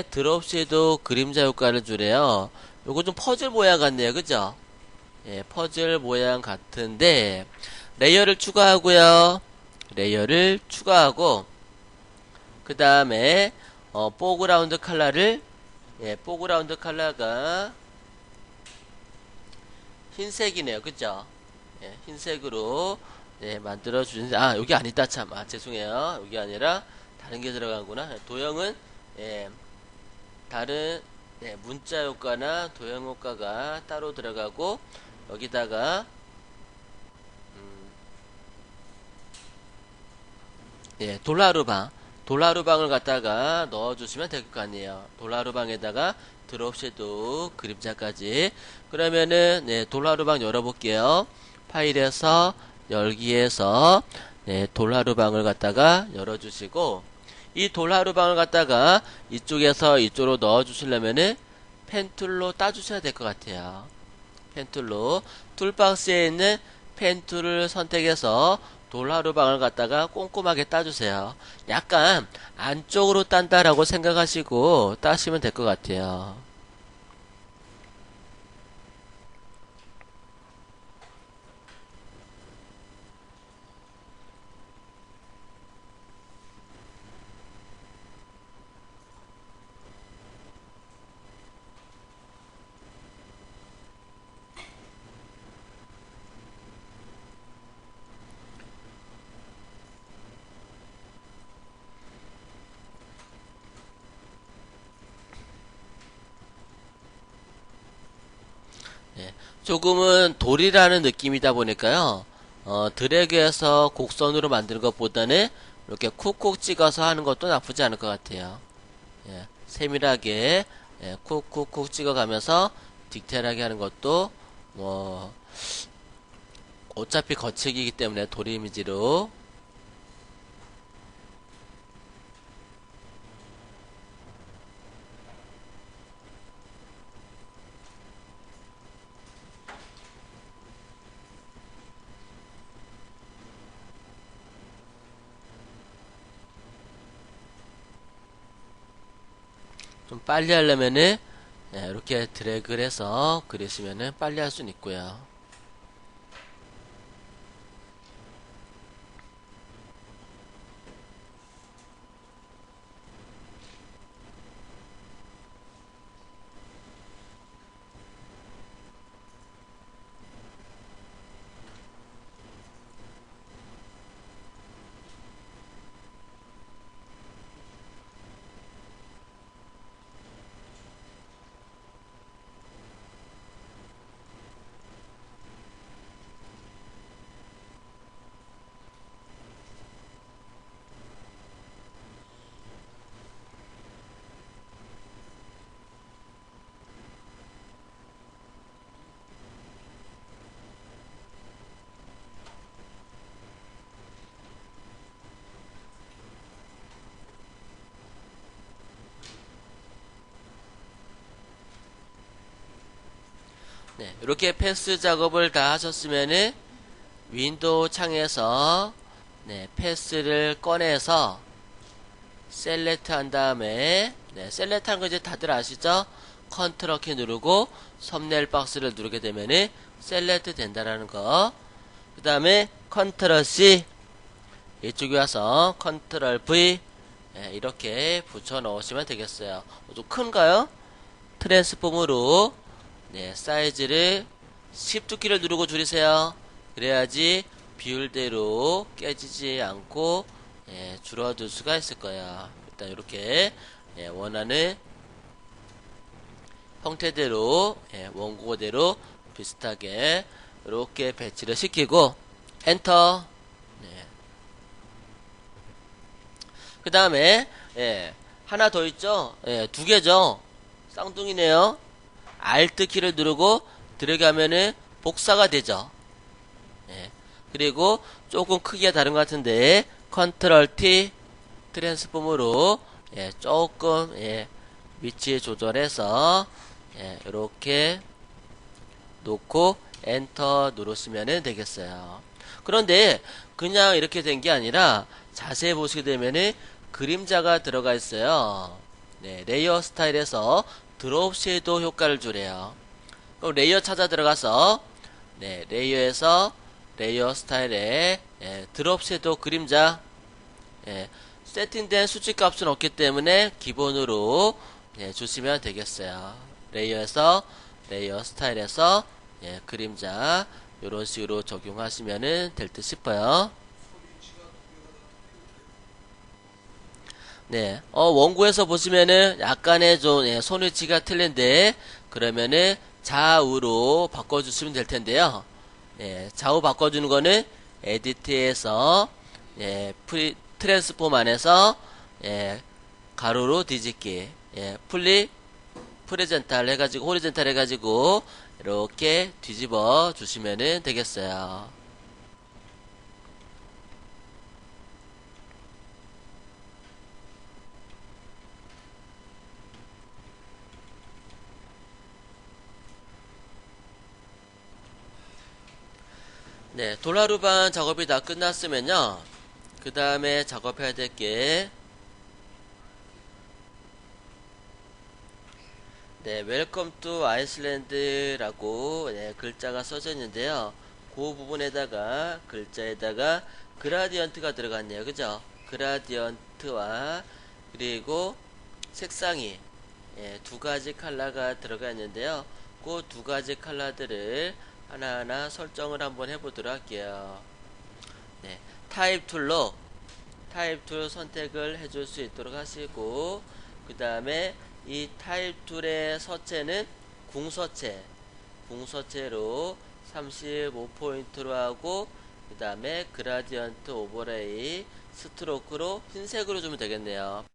드롭 섀도우 그림자 효과를 주래요. 요거 좀 퍼즐 모양 같네요. 그죠? 예, 퍼즐 모양 같은데 레이어를 추가하고요. 레이어를 추가하고 그 다음에 어, 포그라운드 컬러를 예, 포그라운드 컬러가 흰색이네요. 그죠? 예, 흰색으로 예, 만들어 주신 아 여기 아니다 참. 아 죄송해요. 여기 아니라 다른 게 들어가구나. 도형은 예, 다른 예, 문자 효과나 도형 효과가 따로 들어가고 여기다가 음, 예, 돌라루방 돌라루방을 갖다가 넣어주시면 될 것 같네요. 돌라루방에다가 드롭 섀도우 그림자까지 그러면은 네, 돌라루방 열어볼게요. 파일에서 열기에서 네, 돌하루방을 갖다가 열어주시고 이 돌하루방을 갖다가 이쪽에서 이쪽으로 넣어 주시려면은 펜툴로 따 주셔야 될 것 같아요. 펜툴로 툴박스에 있는 펜툴을 선택해서 돌하루방을 갖다가 꼼꼼하게 따주세요. 약간 안쪽으로 딴다라고 생각하시고 따시면 될 것 같아요. 조금은 돌이라는 느낌이다 보니까요. 어, 드래그해서 곡선으로 만드는 것보다는 이렇게 쿡쿡 찍어서 하는 것도 나쁘지 않을 것 같아요. 예, 세밀하게 예, 쿡쿡쿡 찍어가면서 디테일하게 하는 것도 뭐 어차피 거치기이기 때문에 돌 이미지로 좀 빨리 하려면은 네, 이렇게 드래그를 해서 그리시면은 빨리 할 수는 있고요. 네, 이렇게 패스 작업을 다 하셨으면은 윈도우 창에서 네, 패스를 꺼내서 셀렉트 한 다음에 네, 셀렉트 한거 이제 다들 아시죠? 컨트롤 키 누르고 썸네일 박스를 누르게 되면은 셀렉트 된다라는 거. 그 다음에 컨트롤 C 이쪽에 와서 컨트롤 V 네, 이렇게 붙여 넣으시면 되겠어요. 좀 큰가요? 트랜스폼으로 네, 사이즈를 Shift 키를 누르고 줄이세요. 그래야지 비율대로 깨지지 않고 예, 줄어들 수가 있을 거야. 일단 이렇게 예, 원하는 형태대로 예, 원고대로 비슷하게 이렇게 배치를 시키고 엔터. 네. 그 다음에 예, 하나 더 있죠. 예, 두 개죠. 쌍둥이네요. Alt 키를 누르고 들어가면은 복사가 되죠. 예. 그리고 조금 크기가 다른 것 같은데 컨트롤 T 트랜스폼으로 예, 조금 예, 위치 조절해서 예, 이렇게 놓고 엔터 누르시면 되겠어요. 그런데 그냥 이렇게 된 게 아니라 자세히 보시게 되면은 그림자가 들어가 있어요. 네, 레이어 스타일에서 드롭 섀도우 효과를 주래요. 그럼 레이어 찾아 들어가서 네, 레이어에서 레이어 스타일에 예, 드롭 섀도우 그림자 예, 세팅된 수치 값은 없기 때문에 기본으로 예, 주시면 되겠어요. 레이어에서 레이어 스타일에서 예, 그림자 이런 식으로 적용하시면 될 듯 싶어요. 네, 어, 원고에서 보시면은 약간의 좀 예, 손위치가 틀린데 그러면은 좌우로 바꿔주시면 될 텐데요. 예, 좌우 바꿔주는 거는 에디트에서 예, 프리 트랜스폼 안에서 예, 가로로 뒤집기 예, 플립 프레젠탈 해가지고 호리젠탈 해가지고 이렇게 뒤집어 주시면은 되겠어요. 네, 돌라루반 작업이 다 끝났으면요. 그 다음에 작업해야 될 게, 네, 웰컴 투 아이슬란드라고 네, 글자가 써져 있는데요. 그 부분에다가 글자에다가 그라디언트가 들어갔네요. 그죠? 그라디언트와 그리고 색상이 예, 두 가지 컬러가 들어가 있는데요. 그 두 가지 컬러들을 하나하나 설정을 한번 해보도록 할게요. 네, 타입 툴로 타입 툴 선택을 해줄 수 있도록 하시고 그 다음에 이 타입 툴의 서체는 궁서체 궁서체로 35포인트로 하고 그 다음에 그라디언트 오버레이 스트로크로 흰색으로 주면 되겠네요